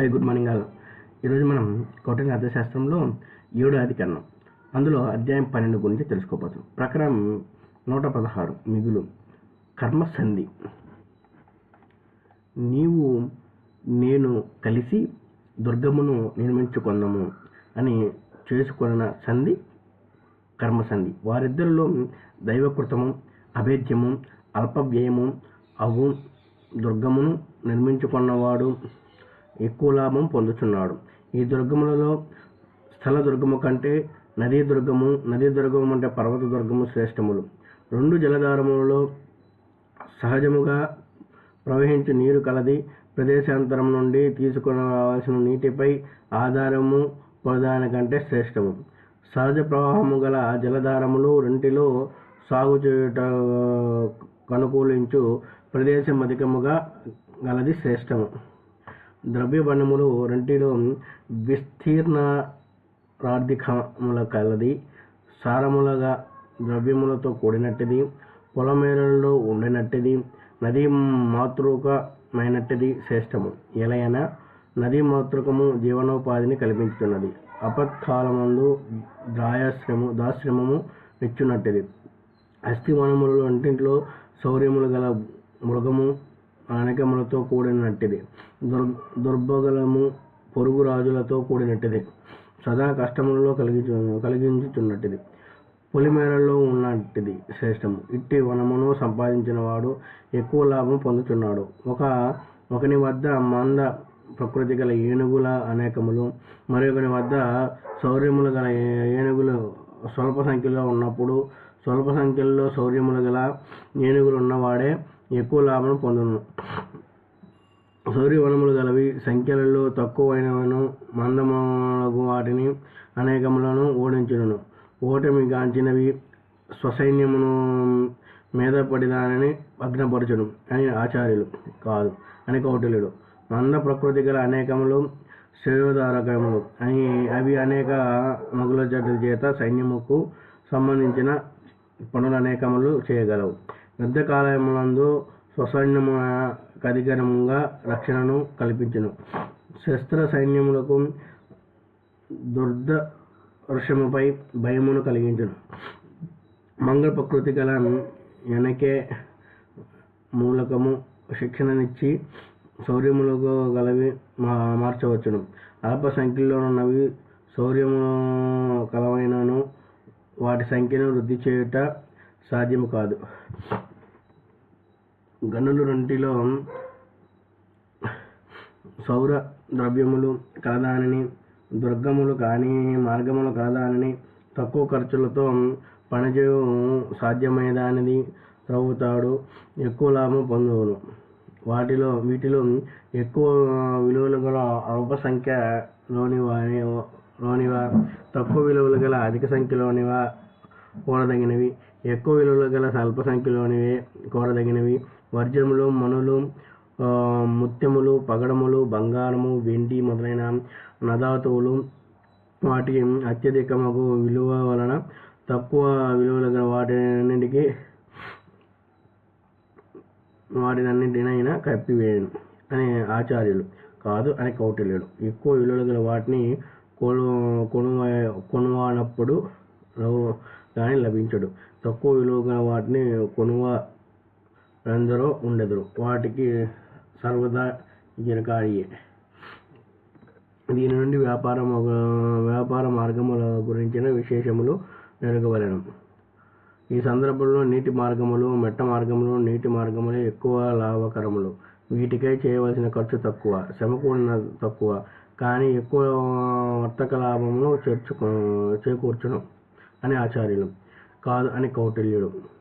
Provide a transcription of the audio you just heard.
Hi good morning all. ఈరోజు మనం కౌటిల్య అర్థశాస్త్రంలో ఏడో అధికరణం అందులో అధ్యాయం పన్నెండు గురించి తెలుసుకోబోతున్నాం. ప్రకరణం నూట పదహారు మిగులు. కర్మ సంధి. నీవు నేను కలిసి దుర్గమును నిర్మించుకుందాము అని చేసుకున్న సంధి కర్మసంధి వారిద్దరిలో దైవకృతము అభేద్యము అల్పవ్యయము అవు దుర్గమును నిర్మించుకున్నవాడు ఎక్కువ లాభం పొందుతున్నాడు ఈ దుర్గములలో స్థల దుర్గము కంటే నదీ దుర్గము నదీ దుర్గము అంటే పర్వత దుర్గము శ్రేష్టములు. రెండు జలధారములలో సహజముగా ప్రవహించు నీరు కలది ప్రదేశాంతరం నుండి తీసుకుని రావాల్సిన నీటిపై ఆధారము పొందడానికంటే శ్రేష్టము. సహజ ప్రవాహము గల జలధారములు రెంటిలో సాగు చేయుట అనుకూలించు ప్రదేశం అధికముగా గలది శ్రేష్టము. ద్రవ్య వనములు రెంటిలో విస్తీర్ణ కలది సారములగా ద్రవ్యములతో కూడినట్టిది. పొలమేరల్లో ఉండినట్టిది. నది మాతృకమైనట్టిది శ్రేష్టము. ఎలయన నదీ మాతృకము జీవనోపాధిని కల్పించుతున్నది అపత్కాలమందు దాయాశ్రము దాశ్రమము నిచ్చునట్టిది అస్థివనములు వంటింట్లో శౌర్యములు గల మృగము అనేకములతో కూడినట్టిది. దుర్ దుర్భగలము పొరుగు రాజులతో కూడినట్టిది. సదా కష్టములలో కలిగి కలిగించుచున్నట్టిది. పొలిమేరల్లో ఉన్నట్టిది శ్రేష్టము. ఇట్టి వనమును సంపాదించిన వాడు ఎక్కువ లాభం పొందుతున్నాడు ఒక ఒకని వద్ద మంద ప్రకృతి గల ఏనుగుల అనేకములు మరొకని వద్ద శౌర్యములు గల ఏనుగులు స్వల్ప సంఖ్యలో ఉన్నప్పుడు స్వల్ప సంఖ్యలో శౌర్యములు గల ఏనుగులు ఉన్నవాడే ఎక్కువ లాభం పొందును. సౌర్యవనములు గలవి సంఖ్యలలో తక్కువైనవను మందములకు వాటిని అనేకములను ఓడించును ఓటమి గాంచినవి స్వసైన్యమును మీద పడిదానని భగ్నపరచును అని ఆచార్యులు కాదు అని కౌటిల్యుడు. మంద ప్రకృతి గల అనేకములు శ్రేయోదారకములు అని అవి అనేక మొగుల జట్ల చేత సైన్యముకు సంబంధించిన పనులు అనేకములు చేయగలవు. యుద్ధకాలములందు స్వసైన్యము కధికరముగా రక్షణను కల్పించెను. శస్త్ర సైన్యములకు దుర్ద వృషముపై భయమును కలిగించను. మంగళ ప్రకృతి గల వెనకే మూలకము శిక్షణనిచ్చి శౌర్యములకు గలవి మా మార్చవచ్చును. అల్ప సంఖ్యలో ఉన్నవి శౌర్యము కలవైనను వాటి సంఖ్యను వృద్ధి చేయుట సాధ్యము కాదు. గనులు రెంటిలో సౌర ద్రవ్యములు కలదానని దుర్గములు కానీ మార్గములు కలదానని తక్కువ ఖర్చులతో పనిచేయడం సాధ్యమైనదానిది త్రవ్వుతాడు ఎక్కువ లాభం పొందువును వాటిలో వీటిలో ఎక్కువ విలువలు గల అల్ప సంఖ్యలోనివా లోనివా తక్కువ విలువలు గల అధిక సంఖ్యలోనివా కూడదగినవి ఎక్కువ విలువలు గల స్వల్ప సంఖ్యలోనివే కూడదగినవి వర్జములు మనులు ముత్యములు పగడములు బంగారము వెండి మొదలైన నదాతువులు. వాటి అత్యధికమగు విలువ వలన తక్కువ విలువలు గల వాటిన్నిటికీ వాటినన్నింటినైనా కప్పివేయను అని ఆచార్యులు కాదు అని కౌటిల్యుడు ఎక్కువ విలువలు గల వాటిని కొను కొనువ కొనువానప్పుడు కానీ లభించడు. తక్కువ విలువ గల వాటిని కొనువ ఎందరో ఉండెదరు. వాటికి సర్వదా గిరకాడియే దీని నుండి వ్యాపారం వ్యాపార మార్గముల గురించిన విశేషములు నెరగవలను. ఈ సందర్భంలో నీటి మార్గములు మెట్ట మార్గములు నీటి మార్గములే ఎక్కువ లాభకరములు. వీటికై చేయవలసిన ఖర్చు తక్కువ శ్రమకూడిన తక్కువ కానీ ఎక్కువ వర్తక లాభమును చేర్చుకు చేకూర్చును అని ఆచార్యులు. కాదు అని కౌటిల్యుడు.